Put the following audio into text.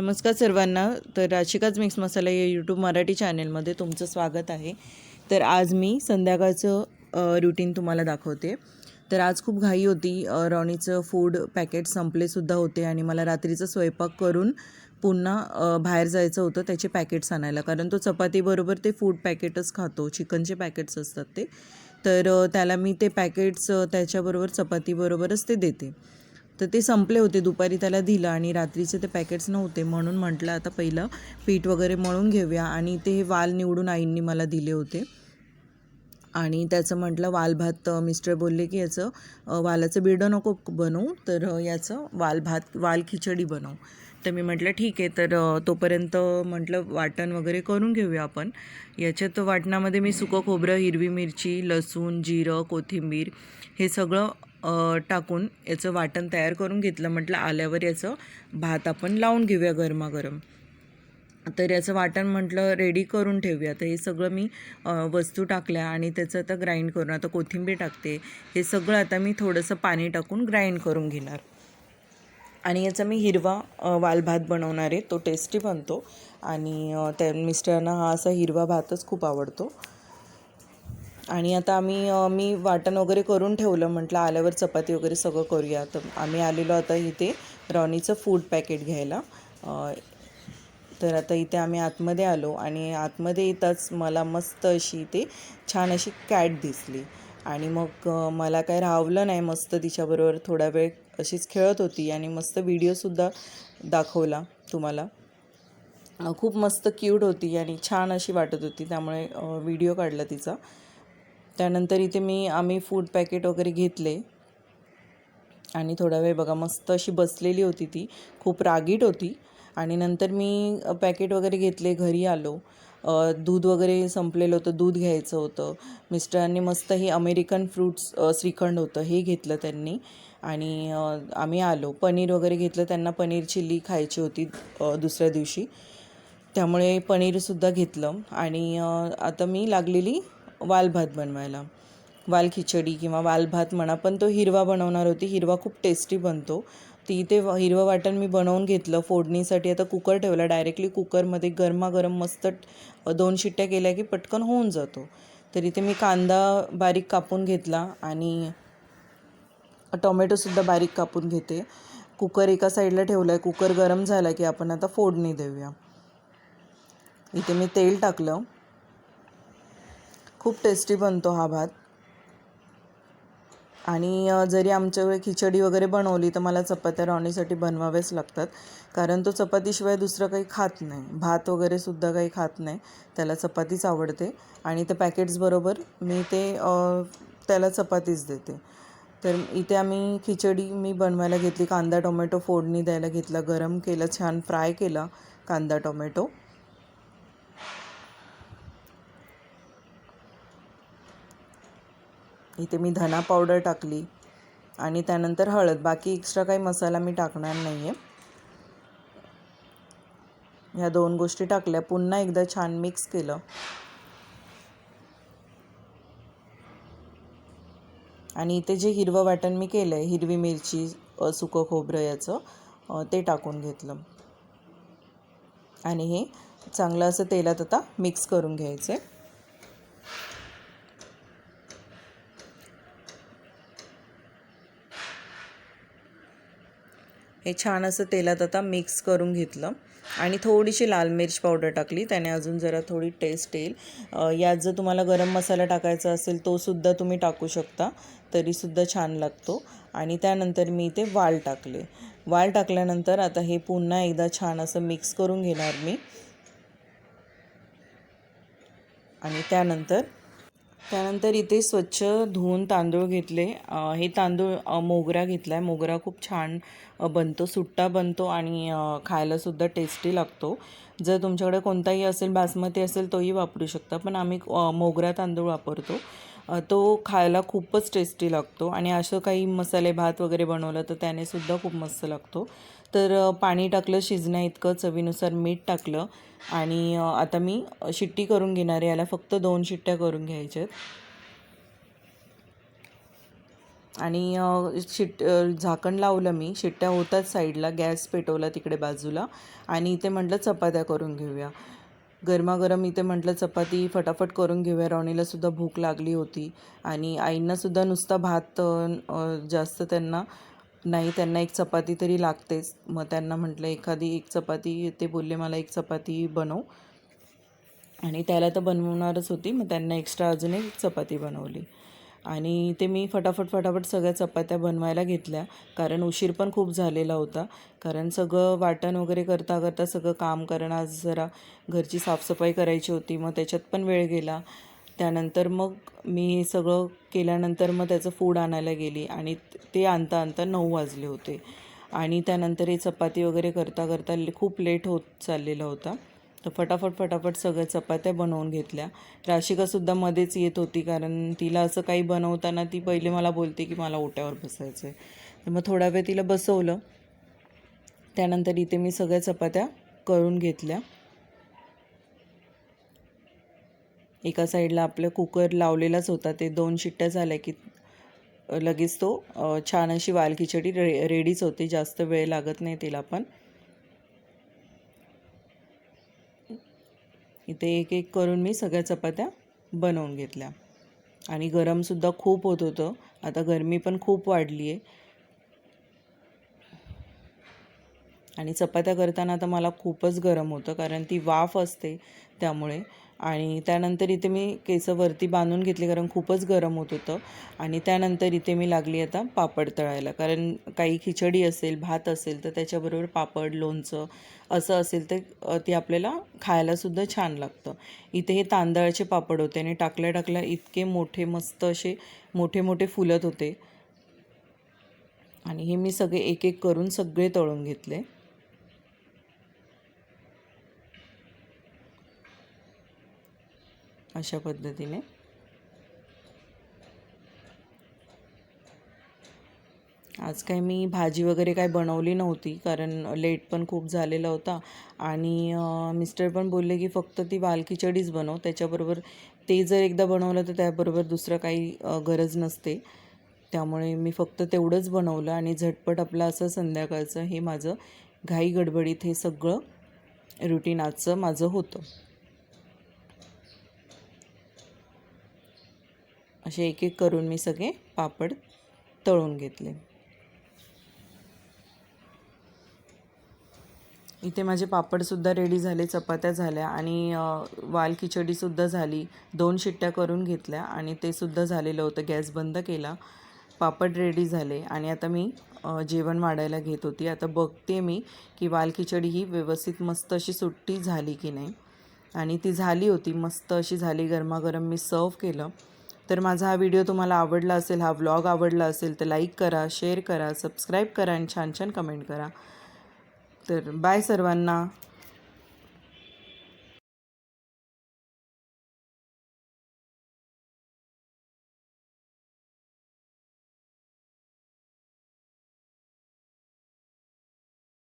नमस्कार सर्वांना. तर राशिकाच मिक्स मसाला या यूट्यूब मराठी चॅनेलमध्ये तुमचं स्वागत आहे. तर आज मी संध्याकाळचं रुटीन तुम्हाला दाखवते. तर आज खूप घाई होती. रॉनीचं फूड पॅकेट संपलेसुद्धा होते आणि मला रात्रीचा स्वयंपाक करून पुन्हा बाहेर जायचं होतं त्याचे पॅकेट्स आणायला. कारण तो चपातीबरोबर ते फूड पॅकेटच खातो. चिकनचे पॅकेट्स असतात ते. तर त्याला मी ते पॅकेट्स त्याच्याबरोबर चपातीबरोबरच ते देते. तर ते संपले होते. दुपारी त्याला दिलं आणि रात्रीचे ते पॅकेट्स नव्हते म्हणून म्हटलं आता पहिलं पीठ वगैरे मळून घेऊया. आणि ते हे वाल निवडून आईंनी मला दिले होते. आणि त्याचं म्हटलं वालभात मिस्टर बोलले की याचं वालाचं बिडं नको बनवू तर याचं वालभात वाल खिचडी बनवू. तर मी म्हटलं ठीक आहे तर तोपर्यंत म्हटलं वाटण वगैरे करून घेऊया आपण. याच्यात वाटणामध्ये मी सुकं खोबरं हिरवी मिरची लसूण जिरं कोथिंबीर हे सगळं टाकून याचं वाटण तयार करून घेतलं. म्हटलं आल्यावर याचं भात आपण लावून घेऊया गरमागरम. तर याचं वाटण म्हटलं रेडी करून ठेवूया. तर हे सगळं मी वस्तू टाकल्या आणि त्याचं आता ग्राइंड करून आता कोथिंबीर टाकते. हे सगळं आता मी थोडंसं पाणी टाकून ग्राइंड करून घेणार. आणि याचा मी हिरवा वालभात बनवणार आहे. तो टेस्टी बनतो. आणि त्या मिस्टरांना हा असा हिरवा भातच खूप आवडतो. आणि आता आम्ही मी वाटण वगैरे करून ठेवलं म्हटलं आल्यावर चपाती वगैरे सगळं करूया. तर आम्ही आलेलो आता इथे रॉनीचं फूड पॅकेट घ्यायला. तर आता इथे आम्ही आतमध्ये आलो आणि आतमध्ये येताच मला मस्त अशी इथे छान अशी कॅट दिसली. आणि मग मला काय राहवलं नाही मस्त तिच्याबरोबर. थोडा वेळ अशीच खेळत होती आणि मस्त व्हिडिओसुद्धा दाखवला तुम्हाला. खूप मस्त क्यूट होती आणि छान अशी वाटत होती. त्यामुळे व्हिडिओ काढला तिचा. त्यानंतर इथे मी आम्ही फूड पॅकेट वगैरे घेतले. आणि थोडा वेळ बघा मस्त अशी बसलेली होती ती. खूप रागीट होती. आणि नंतर मी पॅकेट वगैरे घेतले घरी आलो. दूध वगैरे संपलेलं होतं दूध घ्यायचं होतं. मिस्टरांनी मस्त हे अमेरिकन फ्रूट्स श्रीखंड होतं हे घेतलं त्यांनी. आणि आम्ही आलो. पनीर वगैरे घेतलं त्यांना पनीर चिल्ली खायची होती दुसऱ्या दिवशी. त्यामुळे पनीरसुद्धा घेतलं. आणि आता मी लागलेली वालभात बनवायला. वाल खिचडी किंवा वालभात म्हणा पण तो हिरवा बनवणार होती. हिरवा खूप टेस्टी बनतो. ती ते हिरवं वाटण मी बनवून घेतलं फोडणीसाठी. आता कुकर ठेवला. डायरेक्टली कुकरमध्ये गरमागरम मस्त दोन शिट्ट्या केल्या की पटकन होऊन जातो. तर इथे मी कांदा बारीक कापून घेतला आणि टोमॅटोसुद्धा बारीक कापून घेते. कुकर एका साईडला ठेवला आहे कुकर गरम झाला की आपण आता फोडणी देऊया. इथे मी तेल टाकलं. खूप टेस्टी बनतो हा भात. आणि जरी आमच्याकडे खिचडी वगैरे बनवली तर मला चपात्या रॉनीसाठी बनवावेच लागतात. कारण तो चपातीशिवाय दुसरं काही खात नाही. भात वगैरे सुद्धा काही खात नाही. त्याला चपातीच आवडते. आणि त्या पॅकेट्सबरोबर मी ते त्याला चपातीच देते. तर इथे आम्ही खिचडी मी बनवायला घेतली. कांदा टोमॅटो फोडणी द्यायला घेतला. गरम केलं छान फ्राय केला. कांदा टोमॅटो. इथे मी धना पावडर टाकली आणि त्यानंतर हळद. बाकी एक्स्ट्रा काही मसाला मी टाकणार नाही आहे ह्या दोन गोष्टी टाकल्या. पुन्हा एकदा छान मिक्स केलं. आणि इथे जे हिरवं वाटण मी केलं आहे हिरवी मिरची सुकं खोबरं याचं ते टाकून घेतलं. आणि हे चांगलं असं तेलात आता मिक्स करून घ्यायचं आहे हे छान असं तेलात आता मिक्स करून घेतलं. आणि थोडीशी लाल मिरच पावडर टाकली. त्याने अजून जरा थोडी टेस्ट येईल. यात जर तुम्हाला गरम मसाला टाकायचा असेल तोसुद्धा तुम्ही टाकू शकता. तरीसुद्धा छान लागतो. आणि त्यानंतर मी इथे वाल टाकले. वाल टाकल्यानंतर आता हे पुन्हा एकदा छान असं मिक्स करून घेणार मी. आणि त्यानंतर त्यानंतर इथे स्वच्छ धुवून तांदूळ घेतले. हे तांदूळ मोगरा घेतला आहे मोगरा खूप छान बनतो. सुट्टा बनतो आणि खायलासुद्धा टेस्टी लागतो. जर तुमच्याकडे कोणताही असेल बासमती असेल तोही वापरू शकता. पण आम्ही मोगरा तांदूळ वापरतो. तो खायला खूपच टेस्टी लागतो आणि असं काही मसाले भात वगैरे बनवलं तर त्याने सुद्धा खूप मस्त लागतो. तर पाणी टाकलं शिजण्या इतकं चवीनुसार मीठ टाकलं आणि आता मी शिट्टी करून घेणार आहे. याला फक्त दोन शिट्ट्या करून घ्यायच्या आणि शिट झाकण लावलं मी. शिट्ट्या होतात साईडला गॅस पेटवला तिकडे बाजूला. आणि इथे म्हटलं चपात्या करून घेऊया. गरमागरम इथे म्हटलं चपाती फटाफट करून घेऊया. रॉणीला सुद्धा भूक लागली होती. आणि आईंनासुद्धा नुसता भात जास्त त्यांना नाही त्यांना एक चपाती तरी लागतेच. मग त्यांना म्हटलं एखादी एक चपाती ते बोलले मला एक चपाती बनव. आणि त्याला तर बनवणारच होती मग त्यांना एक्स्ट्रा अजून एक चपाती बनवली. आणि ते मी फटाफट फटाफट सगळ्या चपात्या बनवायला घेतल्या. कारण उशीर पण खूप झालेला होता. कारण सगळं वाटण वगैरे करता करता सगळं काम करणं आज जरा घरची साफसफाई करायची होती. मग त्याच्यात पण वेळ गेला. त्यानंतर मग मी सगळं केल्यानंतर मग त्याचं फूड आणायला गेली आणि ते आणता आणता नऊ वाजले होते. आणि त्यानंतर हे चपाती वगैरे करता करता ले- खूप लेट होत चाललेला होता. तर फटाफट फटाफट सगळ्या चपात्या बनवून घेतल्या. राशिकासुद्धा मध्येच येत होती कारण तिला असं काही बनवताना ती पहिले मला बोलते की मला ओट्यावर बसायचं आहे तर मग थोडा वेळ तिला बसवलं. त्यानंतर इथे मी सगळ्या चपात्या करून घेतल्या. एका साईडला आपलं कुकर लावलेलाच होता. ते दोन शिट्ट्या झाल्या की लगेच तो छान अशी वाल खिचडी रे रेडीच होती. जास्त वेळ लागत नाही तिला पण. ते एक एक करून मी सगळ्या चपात्या बनवून घेतल्या. आणि गरमसुद्धा खूप होत होतं. आता गरमी पण खूप वाढली आहे आणि चपात्या करताना तर मला खूपच गरम होतं कारण ती वाफ असते त्यामुळे. आणि त्यानंतर इथे मी केसं वरती बांधून घेतली कारण खूपच गरम होत होतं. आणि त्यानंतर इथे मी लागली आता पापड तळायला. कारण काही खिचडी असेल भात असेल तर त्याच्याबरोबर पापड लोणचं असं असेल तर ते आपल्याला खायलासुद्धा छान लागतं. इथे हे तांदळाचे पापड होते आणि टाकल्या टाकल्या इतके मोठे मस्त असे मोठे मोठे फुलत होते. आणि हे मी सगळे एक एक करून सगळे तळून घेतले. अशा पद्धतीने. आज काय मी भाजी वगैरे काय बनवली नव्हती कारण लेट पण खूप झालेला होता. आणि मिस्टर पण बोलले की फक्त ती वालखिचडीच बनव त्याच्याबरोबर ते जर एकदा बनवलं तर त्याबरोबर दुसरं काही गरज नसते. त्यामुळे मी फक्त तेवढंच बनवलं आणि झटपट आपलं असं संध्याकाळचं हे माझं घाई गडबडीत हे सगळं रुटीन आजचं माझं होतं. असे एक एक करून मी सगळे पापड तळून घेतले. इथे माझे पापडसुद्धा रेडी झाले चपात्या झाल्या आणि वाल खिचडीसुद्धा झाली. दोन शिट्ट्या करून घेतल्या आणि ते सुद्धा झालेलं होतं. गॅस बंद केला. पापड रेडी झाले आणि आता मी जेवण वाढायला घेत होती. आता बघते मी की वाल खिचडी ही व्यवस्थित मस्त अशी सुट्टी झाली की नाही. आणि ती झाली होती. मस्त अशी झाली. गरमागरम मी सर्व केलं. तर माझा हा व्हिडिओ तुम्हाला आवडला असेल हा व्लॉग आवडला असेल तर लाईक करा शेअर करा सबस्क्राईब करा आणि छान छान कमेंट करा. तर बाय सर्वांना.